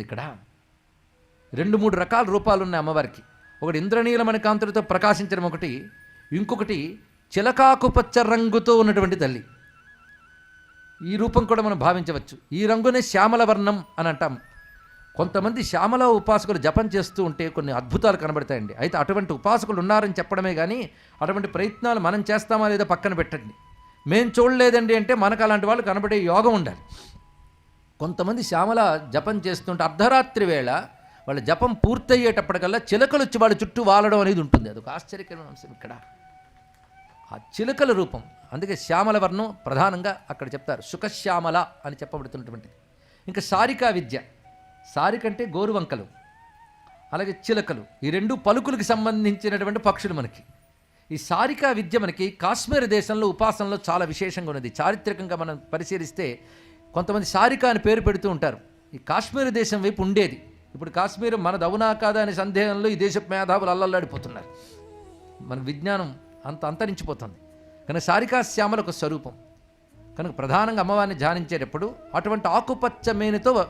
ఉంటుంది ఇక్కడ. రెండు మూడు రకాల రూపాలు ఉన్నాయి అమ్మవారికి. ఒకటి ఇంద్రనీలమణి కాంతులతో ప్రకాశించడం ఒకటి ఇంకొకటి చిలకాకుపచ్చ రంగుతో ఉన్నటువంటి తల్లి. ఈ రూపం కూడా మనం భావించవచ్చు. ఈ రంగునే శ్యామల వర్ణం అని అంటాం. కొంతమంది శ్యామల ఉపాసకులు జపం చేస్తూ ఉంటే కొన్ని అద్భుతాలు కనబడతాయండి. అయితే అటువంటి ఉపాసకులు ఉన్నారని చెప్పడమే కానీ అటువంటి ప్రయత్నాలు మనం చేస్తామా లేదా పక్కన పెట్టండి. మేం చూడలేదండి అంటే మనకు అలాంటి వాళ్ళు కనబడే యోగం ఉండాలి. కొంతమంది శ్యామల జపం చేస్తుంటే అర్ధరాత్రి వేళ వాళ్ళ జపం పూర్తయ్యేటప్పటికల్లా చిలకలు వచ్చి వాళ్ళ చుట్టూ వాలడం అనేది ఉంటుంది. అదొక ఆశ్చర్యకరమైన అంశం ఇక్కడ. ఆ చిలకల రూపం అందుకే శ్యామల వర్ణం ప్రధానంగా అక్కడ చెప్తారు. సుఖశ్యామల అని చెప్పబడుతున్నటువంటిది. ఇంకా సారికా విద్య సారికంటే గోరువంకలు అలాగే చిలకలు ఈ రెండు పలుకులకు సంబంధించినటువంటి పక్షులు మనకి. ఈ సారికా విద్య మనకి కాశ్మీర్ దేశంలో ఉపాసనలో చాలా విశేషంగా ఉన్నది. చారిత్రకంగా మనం పరిశీలిస్తే కొంతమంది సారికా అని పేరు పెడుతూ ఉంటారు. ఈ కాశ్మీర్ దేశం వైపు ఉండేది. ఇప్పుడు కాశ్మీర్ మనది అవునా కాదా అనే సందేహంలో ఈ దేశ మేధావులు అల్లల్లాడిపోతున్నారు. మన విజ్ఞానం అంత అంతరించిపోతుంది. కనుక సారికా శ్యామల ఒక స్వరూపం. కనుక ప్రధానంగా అమ్మవారిని ధ్యానించేటప్పుడు అటువంటి ఆకుపచ్చ మేనితో